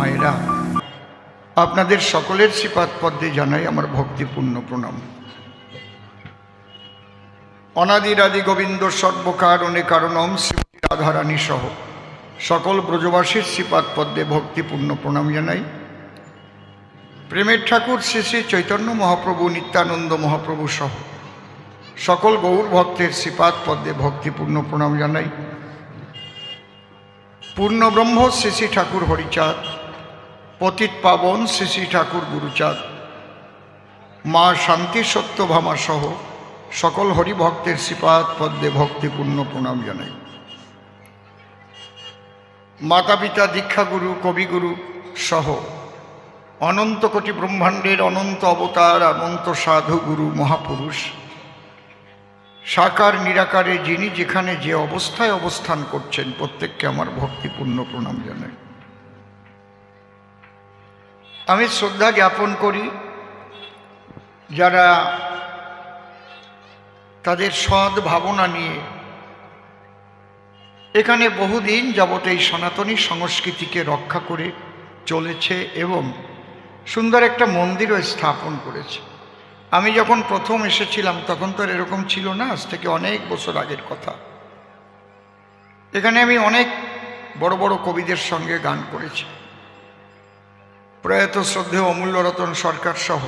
মায়েরা, আপনাদের সকলের শ্রীপাদ পদ্মে জানাই আমার ভক্তিপূর্ণ প্রণাম। অনাদিরাদি গোবিন্দ সর্বকারণে কারণম শ্রীমতী রাধারানী সহ সকল ব্রজবাসীর শ্রীপাদ পদ্মে ভক্তিপূর্ণ প্রণাম জানাই। প্রেমের ঠাকুর শ্রী শ্রী চৈতন্য মহাপ্রভু, নিত্যানন্দ মহাপ্রভু সহ সকল গৌর ভক্তের শ্রীপাদ পদ্মে ভক্তিপূর্ণ প্রণাম জানাই। পূর্ণব্রহ্ম শ্রী শ্রী ঠাকুর হরিচাঁদ পতিত পাবন শ্রী শ্রী ঠাকুর গুরুচাঁদ। মা শান্তি সত্যভামা সহ সকল হরিভক্তের শ্রীপাদ পদ্মে ভক্তিপূর্ণ প্রণাম জানাই। মাতা পিতা দীক্ষাগুরু, কবিগুরু সহ অনন্ত কোটি ব্রহ্মাণ্ডের অনন্ত অবতার, অনন্ত সাধু গুরু, মহাপুরুষ, সাকার, নিরাকারে যিনি যেখানে যে অবস্থায় অবস্থান করছেন, প্রত্যেককে আমার ভক্তিপূর্ণ প্রণাম জানাই। আমি শ্রদ্ধা জ্ঞাপন করি যারা তাদের সৎ ভাবনা নিয়ে এখানে বহুদিন যাবত এই সনাতনী সংস্কৃতিকে রক্ষা করে চলেছে এবং সুন্দর একটা মন্দিরও স্থাপন করেছে। আমি যখন প্রথম এসেছিলাম তখন তো এরকম ছিল না, আজ থেকে অনেক বছর আগের কথা। এখানে আমি অনেক বড় বড় কবিদের সঙ্গে গান করেছি। প্রয়াত শ্রদ্ধেয় অমূল্য রতন সরকার সহ,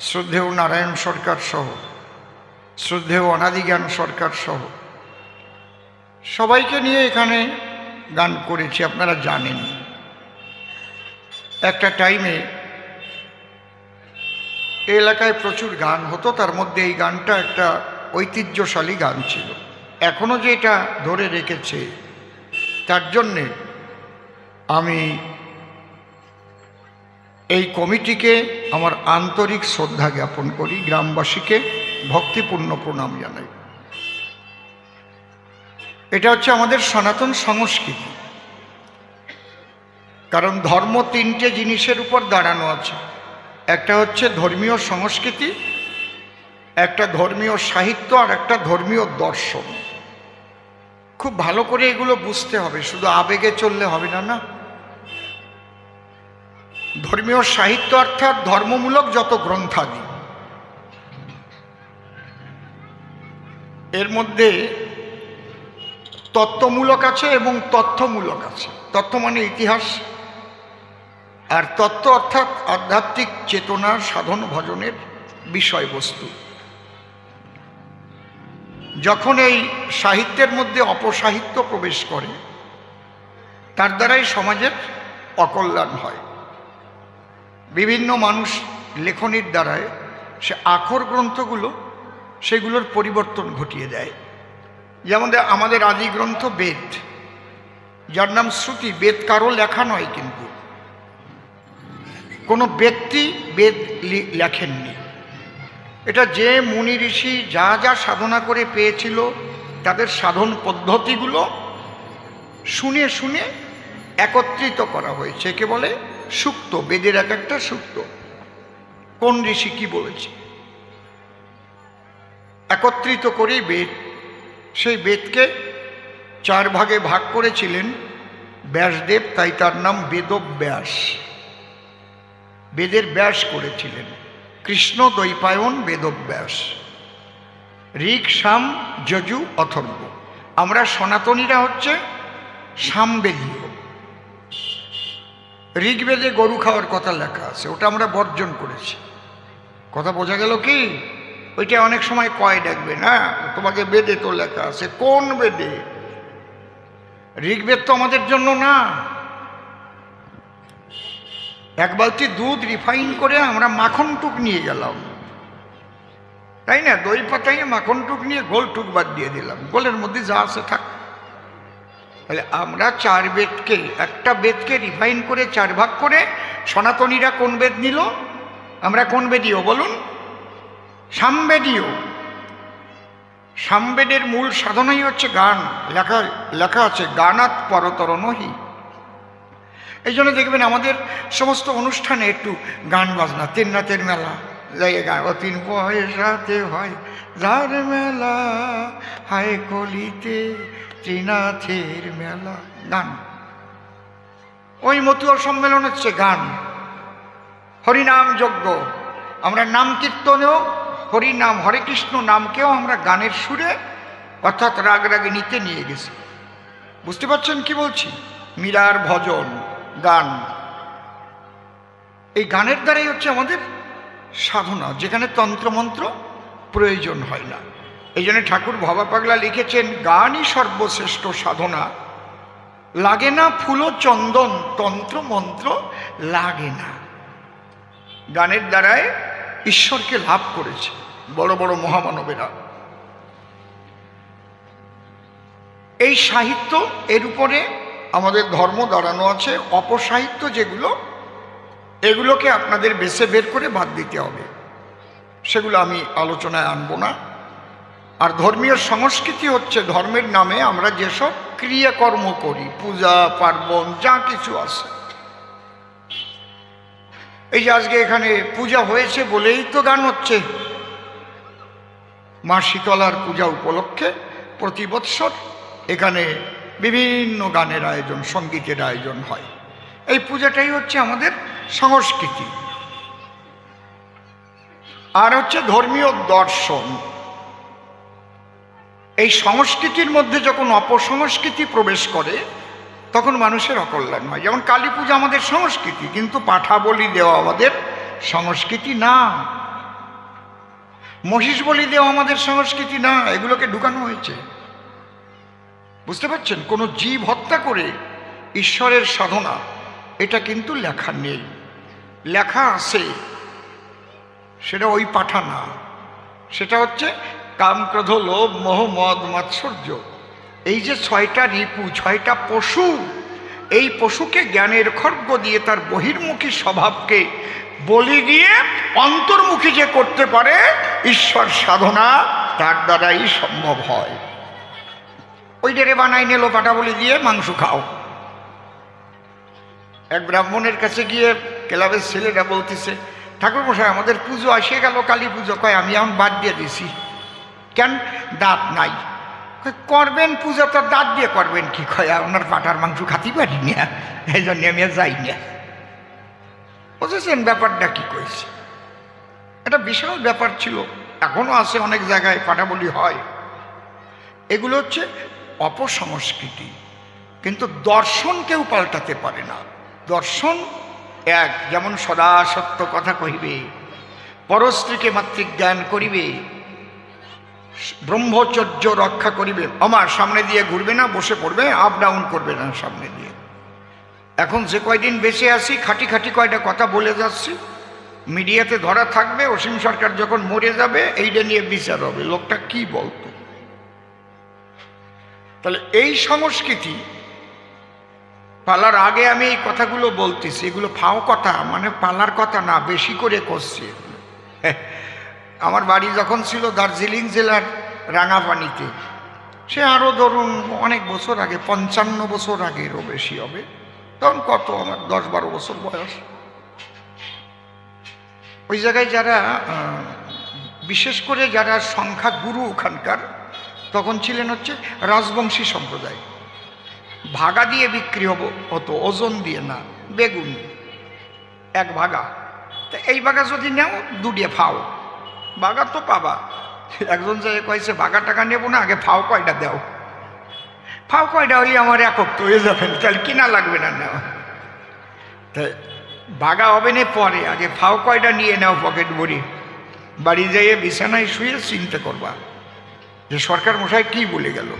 শ্রদ্ধেয় নারায়ণ সরকার সহ, শ্রদ্ধেয় অনাদিজ্ঞান সরকার সহ, সবাইকে নিয়ে এখানে গান করেছি, আপনারা জানেন। একটা টাইমে এলাকায় প্রচুর গান হতো, তার মধ্যে এই গানটা একটা ঐতিহ্যশালী গান ছিল। এখনও যে এটা ধরে রেখেছে, তার জন্যে আমি এই কমিটিকে আমার আন্তরিক শ্রদ্ধা জ্ঞাপন করি, গ্রামবাসীকে ভক্তিপূর্ণ প্রণাম জানাই। এটা হচ্ছে আমাদের সনাতন সংস্কৃতি। কারণ ধর্ম তিনটে জিনিসের উপর দাঁড়ানো আছে। একটা হচ্ছে ধর্মীয় সংস্কৃতি, একটা ধর্মীয় সাহিত্য আর একটা ধর্মীয় দর্শন। খুব ভালো করে এগুলো বুঝতে হবে, শুধু আবেগে চললে হবে না না? ধর্মীয় সাহিত্য অর্থাৎ ধর্মমূলক যত গ্রন্থাদি এর মধ্যে তত্ত্বমূলক আছে এবং তথ্যমূলক আছে। তথ্য মানে ইতিহাস। আর তত্ত্ব অর্থাৎ আধ্যাত্মিক চেতনার সাধন, ভজনের বিষয়বস্তু। যখন এই সাহিত্যের মধ্যে অপসাহিত্য প্রবেশ করে, তার দ্বারাই সমাজের অকল্যাণ হয়। বিভিন্ন মানুষ লেখনির দ্বারায় সে আখর গ্রন্থগুলো সেগুলোর পরিবর্তন ঘটিয়ে দেয়। যেমন আমাদের আদি গ্রন্থ বেদ, যার নাম শ্রুতি, বেদ কারও লেখা নয় কিন্তু। কোনো ব্যক্তি বেদ লেখেননি। এটা যে মুনি ঋষি যা যা সাধনা করে পেয়েছিল, তাদের সাধন পদ্ধতিগুলো শুনে শুনে একত্রিত করা হয়েছে। একে বলে সুক্ত, বেদের এক একটা সুক্ত। কোন ঋষি কি বলেছে? একত্রিত করেই বেদ। সেই বেদকে চার ভাগে ভাগ করেছিলেন ব্যাসদেব, তাই তার নাম বেদব্যাস। বেদের ব্যাস করেছিলেন। কৃষ্ণ দৈপায়ন বেদব্যাস। ঋক, সাম, যজু, অথর্ব। আমরা সনাতনীরা হচ্ছে সামবেদীয়। ঋগ্বেদে গরু খাওয়ার কথা লেখা আছে, ওটা আমরা বর্জন করেছি। কথা বোঝা গেল কি? ওইটা অনেক সময় কয় ডাকবে না? তোমাকে বেদে তো লেখা আছে। কোন বেদে? ঋগ্বেদ তো আমাদের জন্য না। এক বালতি দুধ রিফাইন করে আমরা মাখন টুক নিয়ে গেলাম। তাই না? দই পাতাইয়ে মাখন টুক নিয়ে গোল টুক বাদ দিয়ে দিলাম। গোলের মধ্যে যা আছে থাক। তাহলে আমরা চার বেদকে, একটা বেদকে রিফাইন করে, চার ভাগ করে সনাতনীরা কোন বেদ নিল? আমরা কোন বেদীয় বলুন? সামবেদীয়। সামবেদের মূল সাধনাই হচ্ছে গান। লেখা লেখা আছে গানাত পরতর নহি এই জন্য দেখবেন আমাদের সমস্ত অনুষ্ঠানে একটু গান বাজনা তিন রাতের মেলা। গান পয়সাতে হয়, যার মেলা, হায় কলিতে ত্রিনাথের মেলা গান। ওই মতুয়া সম্মেলন হচ্ছে গান। হরিনাম যজ্ঞ। আমরা নাম কীর্তনেও, হরিনাম, হরে কৃষ্ণ নামকেও আমরা গানের সুরে, অর্থাৎ রাগ রাগে নিতে নিয়ে গেছি। বুঝতে পারছেন কি বলছি? মীরার ভজন, গান। এই গানের দ্বারাই হচ্ছে আমাদের সাধনা, যেখানে তন্ত্রমন্ত্র প্রয়োজন হয় না। এই জন্য ঠাকুর ভবা পাগলা লিখেছেন, গানই সর্বশ্রেষ্ঠ সাধনা। লাগে না ফুল চন্দন, তন্ত্র মন্ত্র লাগে না। গানের দ্বারায় ঈশ্বরকে লাভ করেছে বড় বড় মহামানবেরা। এই সাহিত্য এর উপরে আমাদের ধর্ম দাঁড়ানো আছে, অপসাহিত্য যেগুলো, এগুলোকে আপনাদের বেছে বের করে বাদ দিতে হবে। সেগুলো আমি আলোচনায় আনব না। আর ধর্মীয় সংস্কৃতি হচ্ছে ধর্মের নামে আমরা যেসব ক্রিয়াকর্ম করি, পূজা, পার্বণ, যা কিছু আছে। এই যে আজকে এখানে পূজা হয়েছে বলেই তো গান হচ্ছে। মা শীতলার পূজা উপলক্ষে প্রতি বৎসর এখানে বিভিন্ন গানের আয়োজন, সঙ্গীতের আয়োজন হয়। এই পূজাটাই হচ্ছে আমাদের সংস্কৃতি। আর হচ্ছে ধর্মীয় দর্শন। এই সংস্কৃতির মধ্যে যখন অপসংস্কৃতি প্রবেশ করে, তখন মানুষের অকল্যাণ হয়। যেমন কালী পূজা আমাদের সংস্কৃতি, কিন্তু পাঠা বলি দেওয়া আমাদের সংস্কৃতি না। মহিষ বলি দেওয়া আমাদের সংস্কৃতি না, এগুলোকে ঢুকানো হয়েছে। বুঝতে পারছেন? কোনো জীব হত্যা করে ঈশ্বরের সাধনা, এটা কিন্তু লেখা নেই। লেখা আছে, সেটা ওই পাঠা না। সেটা হচ্ছে কাম ক্রোধ লোভ, মোহ, মদ, মাৎসর্য। এই যে ছয়টা রিপু, ছয়টা পশু, এই পশুকে জ্ঞানের খর্গ দিয়ে তার বহির্মুখী স্বভাবকে বলি দিয়ে অন্তর্মুখী যে করতে পারে, ঈশ্বর সাধনা তার দ্বারাই সম্ভব হয়। ওই ডেরে বানাই নিল বলি দিয়ে মাংস খাও। এক ব্রাহ্মণের কাছে গিয়ে ক্লাবের ছেলেরা বলতেছে ঠাকুর মশাই আমাদের পুজো আসে গেল, কালী পুজো। কয়, আমি এখন বাদ দিয়ে দিছি। কেন? দাঁত নাই। করবেন পুজো তো দাঁত দিয়ে করবেন কি কয়? ওনার পাটার মাংস খাতি পারি না। এই জন্য আমি যাই না। বুঝেছেন ব্যাপারটা কি কইছে? এটা বিশাল ব্যাপার ছিল। এখনও আছে অনেক জায়গায় পাটাবলি হয়। এগুলো হচ্ছে অপসংস্কৃতি। কিন্তু দর্শন কেউ পাল্টাতে পারে না। দর্শন এক, যেমন সদা সত্য কথা কহিবে, পরস্ত্রীকে মাতৃক জ্ঞান করিবে ব্রহ্মচর্য রক্ষা করিবে। আমার সামনে দিয়ে ঘুরবে না, বসে পড়বে আপ ডাউন করবে না সামনে দিয়ে। এখন যে কয়দিন বেঁচে আছি, খাটি খাটি কয়টা কথা বলে যাচ্ছি। মিডিয়াতে ধরা থাকবে, অসীম সরকার যখন মরে যাবে, এইটা নিয়ে বিচার হবে। লোকটা কি বলতো? তাহলে এই সংস্কৃতি, পালার আগে আমি এই কথাগুলো বলতেছি, এগুলো ফাও কথা মানে পালার কথা না, বেশি করে করছি। আমার বাড়ি যখন ছিল দার্জিলিং জেলার রাঙাপানিতে, সে আরও ধরুন অনেক বছর আগে, পঞ্চান্ন বছর আগেরও বেশি হবে, তখন কত আমার দশ বারো বছর বয়স। ওই জায়গায় যারা বিশেষ করে যারা সংখ্যা গুরু ওখানকার, তখন ছিলেন হচ্ছে রাজবংশী সম্প্রদায়। ভাগা দিয়ে বিক্রি হব, হতো, ওজন দিয়ে না, বেগুন। এক ভাগা। তা এই ভাগা যদি নেও, দুটিয়ে ফাও। বাগা তো পাবা। একজন যে কয়েছে ভাগা টাকা নেব না, আগে ফাও কয়টা দাও? ফাও কয়টা হলে আমার একক তো হয়ে যাবেন তাহলে কিনা লাগবে না নেওয়া? তা বাগা হবে না পরে, আগে ফাও কয়টা নিয়ে নাও পকেট ভরি। বাড়ি যাইয়ে বিছানায় শুয়ে চিন্তা করবা যে সরকার মশাই কি বলে গেল।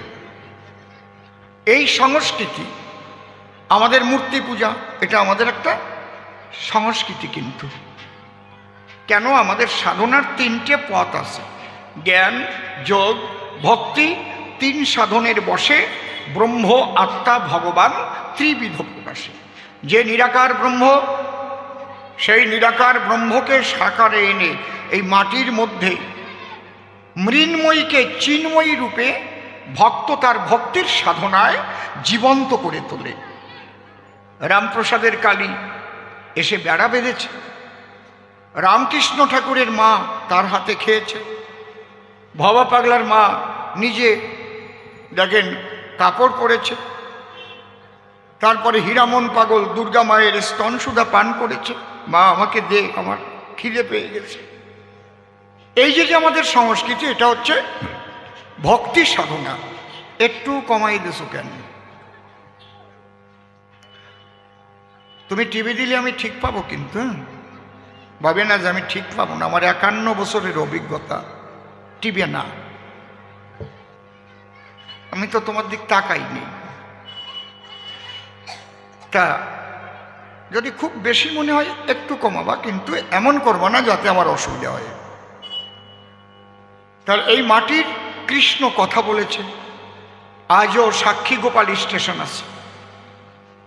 এই সংস্কৃতি, আমাদের মূর্তি পূজা, এটা আমাদের একটা সংস্কৃতি কিন্তু। কেন আমাদের সাধনার তিনটে পথ আছে? জ্ঞান, যোগ, ভক্তি, তিন সাধনের বসে ব্রহ্ম, আত্মা, ভগবান, ত্রিবিধ প্রকাশে। যে নিরাকার ব্রহ্ম, সেই নিরাকার ব্রহ্মকে সাকারে এনে এই মাটির মধ্যে মৃন্ময়ীকে চিন্ময়ী রূপে ভক্ত তার ভক্তির সাধনায় জীবন্ত করে তোলে। রামপ্রসাদের কালী এসে বেড়া বেঁধেছে। রামকৃষ্ণ ঠাকুরের মা তার হাতে খেয়েছে। ভবা পাগলার মা নিজে দেখেন কাপড় পরেছে। তারপরে হীরামন পাগল দুর্গা মায়ের স্তন সুধা পান করেছে। মা, আমাকে দে, আমার খিদে পেয়ে গেছে। এই যে যে আমাদের সংস্কৃতি, এটা হচ্ছে ভক্তি সাধনা। একটু কমাই দিছো কেন? তুমি টিভি দিলে আমি ঠিক পাবো কিন্তু হ্যাঁ? ভাবে না যে আমি ঠিক পাবো না, আমার একান্ন বছরের অভিজ্ঞতা। টিবে না। আমি তো তোমার দিক তাকাইনি। তা, যদি খুব বেশি মনে হয় একটু কমাবা, কিন্তু এমন করব না যাতে আমার অসুবিধা হয়। তার এই মাটির কৃষ্ণ কথা বলেছে, আজও সাক্ষী গোপাল স্টেশন আছে।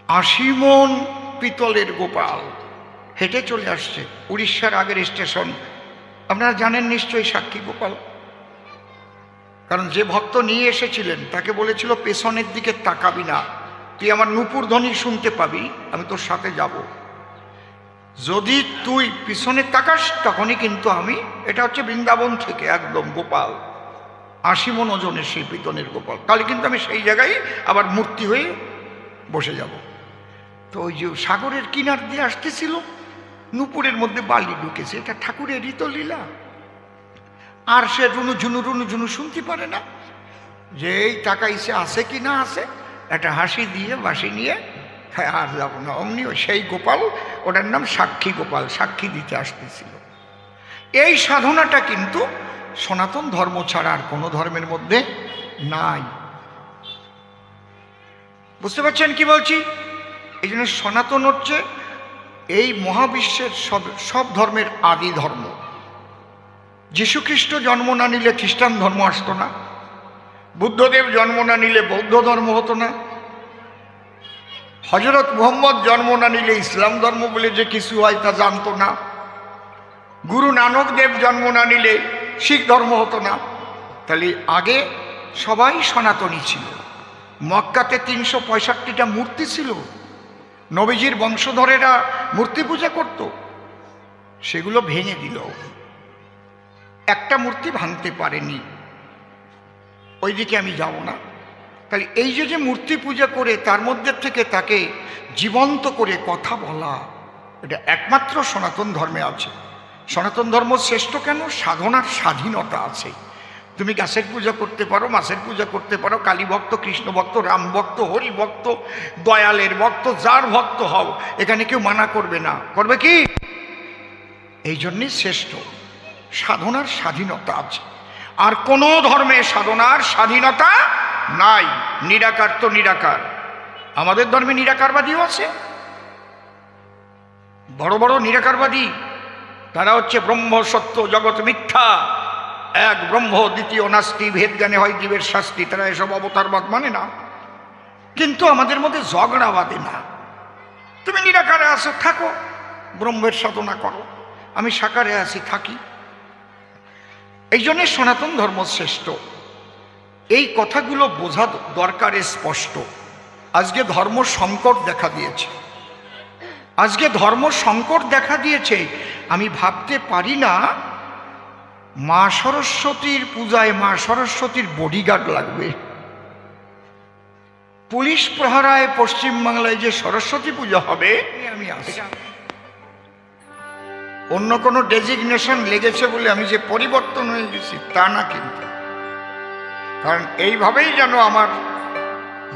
আশি মন পিতলের গোপাল। হেঁটে চলে আসছে উড়িষ্যার আগের স্টেশন। আপনারা জানেন নিশ্চয়ই সাক্ষী গোপাল। কারণ যে ভক্ত নিয়ে এসেছিলেন, তাকে বলেছিল, পেছনের দিকে তাকাবি না। তুই আমার নুপুর ধ্বনি শুনতে পাবি, আমি তোর সাথে যাব। যদি তুই পিছনে তাকাস, তখনই কিন্তু আমি, এটা হচ্ছে বৃন্দাবন থেকে একদম গোপাল। আশি মন ওজনের সেই গোপাল। তাহলে কিন্তু আমি সেই জায়গায় আবার মূর্তি হয়ে বসে যাব। তো ওই যে সাগরের কিনার দিয়ে আসতেছিল নুপুরের মধ্যে বালি ঢুকেছে, এটা ঠাকুরেরই তো লীলা আর সে রুনু ঝুনু রুনু ঝুনু শুনতে পারে না। যে এই টাকা ইসে আছে কি না আছে, একটা হাসি দিয়ে বাসি নিয়ে হ্যাঁ আর যাব না। অমনি সেই গোপাল, ওটার নাম সাক্ষী গোপাল, সাক্ষী দিতে আসতেছিল। এই সাধনাটা কিন্তু সনাতন ধর্ম ছাড়া আর কোনো ধর্মের মধ্যে নাই। বুঝতে পারছেন কি বলছি? এই জন্য সনাতন হচ্ছে এই মহাবিশ্বের সব সব ধর্মের আদি ধর্ম। যীশুখ্রিস্ট জন্ম না নিলে খ্রিস্টান ধর্ম আসতো না। বুদ্ধদেব জন্ম না নিলে বৌদ্ধ ধর্ম হতো না। হজরত মোহাম্মদ জন্ম না নিলে ইসলাম ধর্ম বলে যে কিছু হয় তা জানতো না। গুরু নানক দেব জন্ম না নিলে শিখ ধর্ম হতো না। তাহলে আগে সবাই সনাতনী ছিল। মক্কাতে তিনশো পঁয়ষট্টিটা মূর্তি ছিল। নবীজির বংশধরেরা মূর্তি পূজা করত। সেগুলো ভেঙে দিল। একটা মূর্তি ভাঙতে পারেনি। ওইদিকে আমি যাব না। তাহলে এই যে যে মূর্তি পূজা করে তার মধ্যে থেকে তাকে জীবন্ত করে কথা বলা, এটা একমাত্র সনাতন ধর্মে আছে। সনাতন ধর্ম শ্রেষ্ঠ কেন? সাধনার স্বাধীনতা আছে। তুমি গাছের পূজা করতে পারো, মাছের পূজা করতে পারো, কালী ভক্ত, কৃষ্ণ ভক্ত, রাম ভক্ত, হরি ভক্ত, দয়ালের ভক্ত, যার ভক্ত হও, এখানে কেউ মানা করবে না। করবে কি? এই জন্যই শ্রেষ্ঠ। সাধনার স্বাধীনতা আছে। আর কোনো ধর্মে সাধনার স্বাধীনতা নাই। নিরাকার তো নিরাকার। আমাদের ধর্মে নিরাকারবাদীও আছে। বড় বড় নিরাকারবাদী, তারা হচ্ছে ব্রহ্ম সত্য জগৎ মিথ্যা। এক ব্রহ্ম দ্বিতীয় নাস্তি ভেদ জ্ঞানে হয় জীবের শাস্তি, তারা এসব অবতারবাদ মানে না। কিন্তু আমাদের মধ্যে ঝগড়া বাঁধে না। তুমি নিরাকারে আসো থাকো। ব্রহ্মের সাধনা করো। আমি সাকারে আছি, থাকি। এই জন্যে সনাতন ধর্ম শ্রেষ্ঠ। এই কথাগুলো বোঝা দরকার স্পষ্ট। আজকে ধর্ম সংকট দেখা দিয়েছে। আজকে ধর্ম সংকট দেখা দিয়েছে, আমি ভাবতে পারি না মা সরস্বতীর পূজায় মা সরস্বতীর বডিগার্ড লাগবে। পুলিশ প্রহারায় পশ্চিমবাংলায় যে সরস্বতী পূজা হবে আমি আসি। অন্য কোনো ডেজিগনেশন লেগেছে বলে আমি যে পরিবর্তন হয়ে গেছি, তা না কিন্তু। কারণ এইভাবেই যেন আমার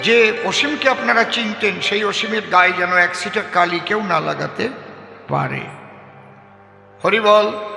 যে অসীমকে আপনারা চিনতেন, সেই অসীমের গায়ে যেন এক সিটা কালি কেউ না লাগাতে পারে। হরিবল